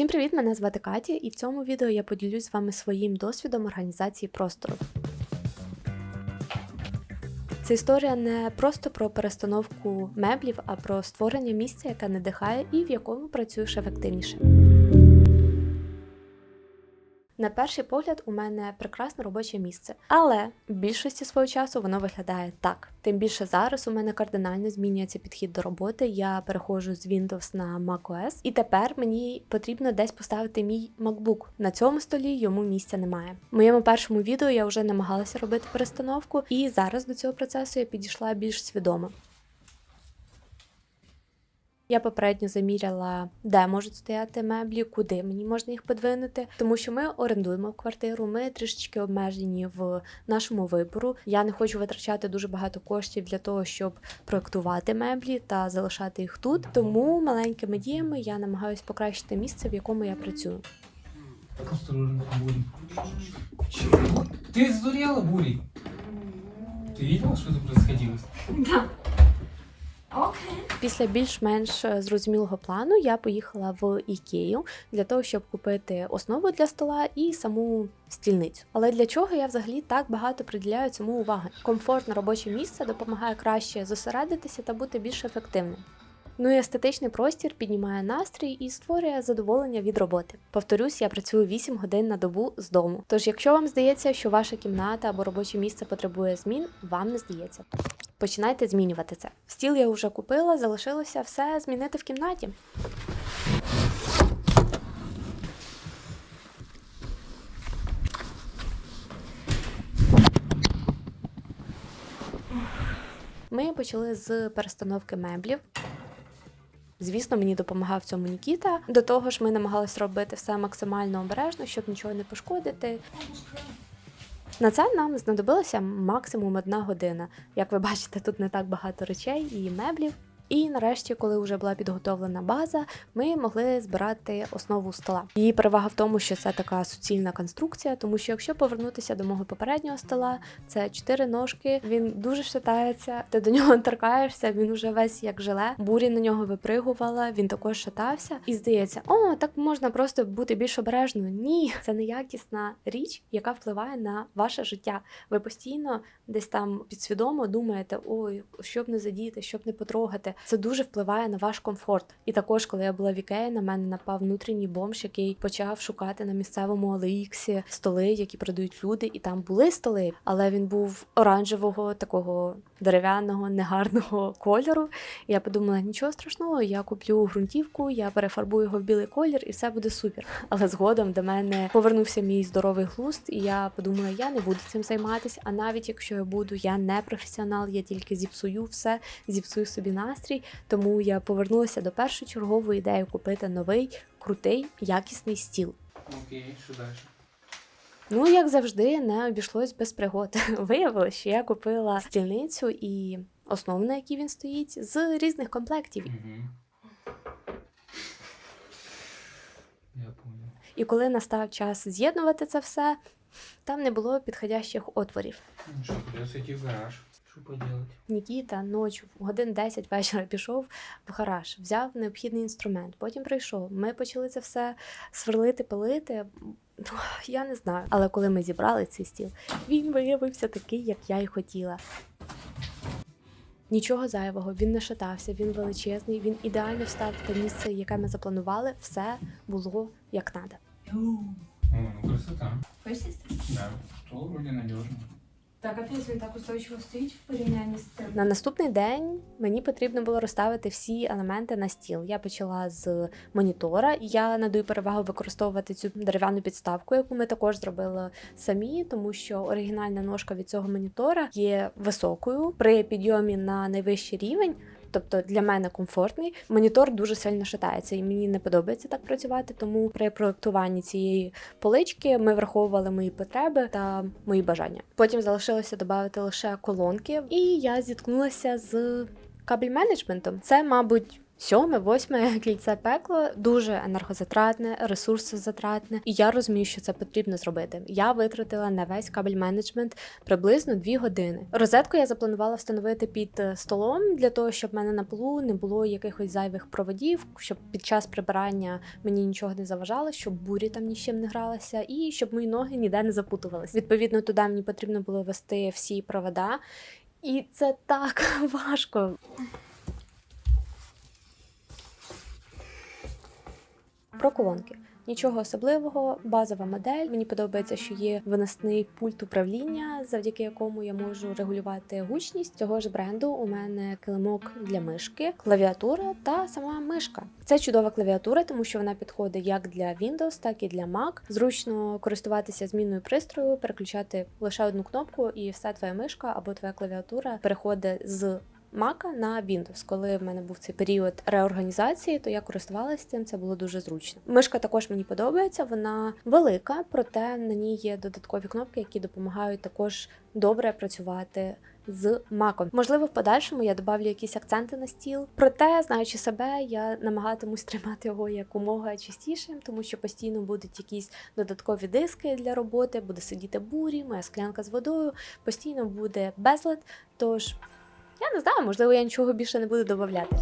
Всім привіт! Мене звати Катя, і в цьому відео я поділюсь з вами своїм досвідом організації простору. Це історія не просто про перестановку меблів, а про створення місця, яке надихає і в якому працюєш ефективніше. На перший погляд, у мене прекрасне робоче місце, але в більшості свого часу воно виглядає так. Тим більше зараз у мене кардинально змінюється підхід до роботи. Я переходжу з Windows на macOS, і тепер мені потрібно десь поставити мій MacBook. На цьому столі йому місця немає. В моєму першому відео я вже намагалася робити перестановку, і зараз до цього процесу я підійшла більш свідомо. Я попередньо заміряла, де можуть стояти меблі, куди мені можна їх подвинути, тому що ми орендуємо квартиру, ми трішечки обмежені в нашому вибору. Я не хочу витрачати дуже багато коштів для того, щоб проектувати меблі та залишати їх тут. Тому маленькими діями я намагаюся покращити місце, в якому я працюю. Осторожно, Бури. Чего? Ты сдурела, Бури? Ты видела, что это происходило? Да. Окей. Після більш-менш е, зрозумілого плану я поїхала в Ікею для того, щоб купити основу для стола і саму стільницю. Але для чого я взагалі так багато приділяю цьому уваги? Комфортне робоче місце допомагає краще зосередитися та бути більш ефективним. Ну і естетичний простір піднімає настрій і створює задоволення від роботи. Повторюсь, я працюю 8 годин на добу з дому. Тож, якщо вам здається, що ваша кімната або робоче місце потребує змін, вам не здається. Починайте змінювати це. Стіл я вже купила, залишилося все змінити в кімнаті. Ми почали з перестановки меблів. Звісно, мені допомагав в цьому Нікіта. До того ж, ми намагалися робити все максимально обережно, щоб нічого не пошкодити. На це нам знадобилося максимум одна година. Як ви бачите, тут не так багато речей і меблів. І нарешті, коли вже була підготовлена база, ми могли збирати основу стола. Її перевага в тому, що це така суцільна конструкція, тому що якщо повернутися до мого попереднього стола, це чотири ножки, він дуже шатається. Ти до нього торкаєшся, він уже весь як желе. Бурі на нього випригувала, він також шатався. І здається, о, так можна просто бути більш обережною. Ні, це неякісна річ, яка впливає на ваше життя. Ви постійно десь там підсвідомо думаєте, ой, щоб не задіти, щоб не потрогати. Це дуже впливає на ваш комфорт. І також, коли я була в Ікеї, на мене напав внутрішній бомж, який почав шукати на місцевому Алиіксі столи, які продають люди, і там були столи, але він був оранжевого, такого дерев'яного, негарного кольору. І я подумала, нічого страшного, я куплю ґрунтівку, я перефарбую його в білий колір, і все буде супер. Але згодом до мене повернувся мій здоровий глузд, і я подумала, я не буду цим займатися. А навіть якщо я буду, я не професіонал, я тільки зіпсую все, зіпсую собі настрій. Тому я повернулася до першочергової ідеї купити новий, крутий, якісний стіл. Окей, что дальше? Ну, як завжди, не обійшлось без пригод. Виявилося, що я купила стільницю і основу, на якій він стоїть, з різних комплектів. Угу. Я понял. І коли настав час з'єднувати це все, там не було підходящих отворів. Ну что, придется идти в гараж. Что поделать? Нікіта ночі в годин 10 вечора пішов в гараж, взяв необхідний інструмент, потім прийшов. Ми почали це все сверлити, пилити. Ну, Я не знаю. Але коли ми зібрали цей стіл, він виявився такий, як я й хотіла. Нічого зайвого, він не шатався, він величезний, він ідеально встав в те місце, яке ми запланували. Все було як треба. О, ну красота. Хочешь Да. Стол вроде надежный. Так, а після так устойчиво стоїть в порівнянні з тим. На наступний день мені потрібно було розставити всі елементи на стіл. Я почала з монітора. і Я надаю перевагу використовувати цю дерев'яну підставку, яку ми також зробили самі, тому що оригінальна ножка від цього монітора є високою при підйомі на найвищий рівень. Тобто для мене комфортний монітор дуже сильно шатається, і мені не подобається так працювати. Тому при проектуванні цієї полички ми враховували мої потреби та мої бажання. Потім залишилося додати лише колонки, і я зіткнулася з кабель менеджментом. Це, мабуть. Сьоме, восьме кільце пекло дуже енергозатратне, ресурсозатратне, і я розумію, що це потрібно зробити. Я витратила на весь кабель менеджмент приблизно дві години. Розетку я запланувала встановити під е, столом для того, щоб в мене на полу не було якихось зайвих проводів, щоб під час прибирання мені нічого не заважало, щоб бурі там ні з чим не гралася, і щоб мої ноги ніде не запутувалися. Відповідно, туди мені потрібно було вести всі провода. І це так важко. Про колонки. Нічого особливого, базова модель. Мені подобається, що є виносний пульт управління, завдяки якому я можу регулювати гучність цього ж бренду. У мене килимок для мишки, клавіатура та сама мишка. Це чудова клавіатура, тому що вона підходить як для Windows, так і для Mac. Зручно користуватися змінною пристрою, переключати лише одну кнопку, і все твоя мишка або твоя клавіатура переходить з Мака на Windows. Коли в мене був цей період реорганізації, то я користувалася цим. Це було дуже зручно. Мишка також мені подобається. Вона велика, проте на ній є додаткові кнопки, які допомагають також добре працювати. З маком. Можливо, в подальшому я добавлю якісь акценти на стіл. Проте, знаючи себе, я намагатимусь тримати його якомога частішим, тому що постійно будуть якісь додаткові диски для роботи, буде сидіти бурі, моя склянка з водою, постійно буде безлад. Тож я не знаю, можливо, я нічого більше не буду додавати.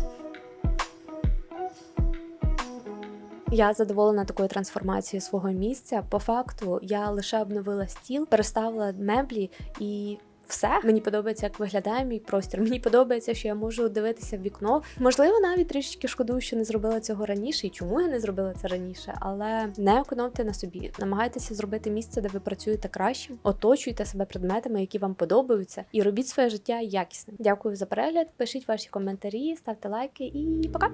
Я задоволена такою трансформацією свого місця. По факту я лише обновила стіл, переставила меблі і. Все мені подобається, як виглядає мій простір. Мені подобається, що я можу дивитися в вікно. Можливо, навіть трішечки шкодую, що не зробила цього раніше, і чому я не зробила це раніше. Але не економте на собі. Намагайтеся зробити місце, де ви працюєте краще, оточуйте себе предметами, які вам подобаються, і робіть своє життя якісним. Дякую за перегляд. Пишіть ваші коментарі, ставте лайки і пока.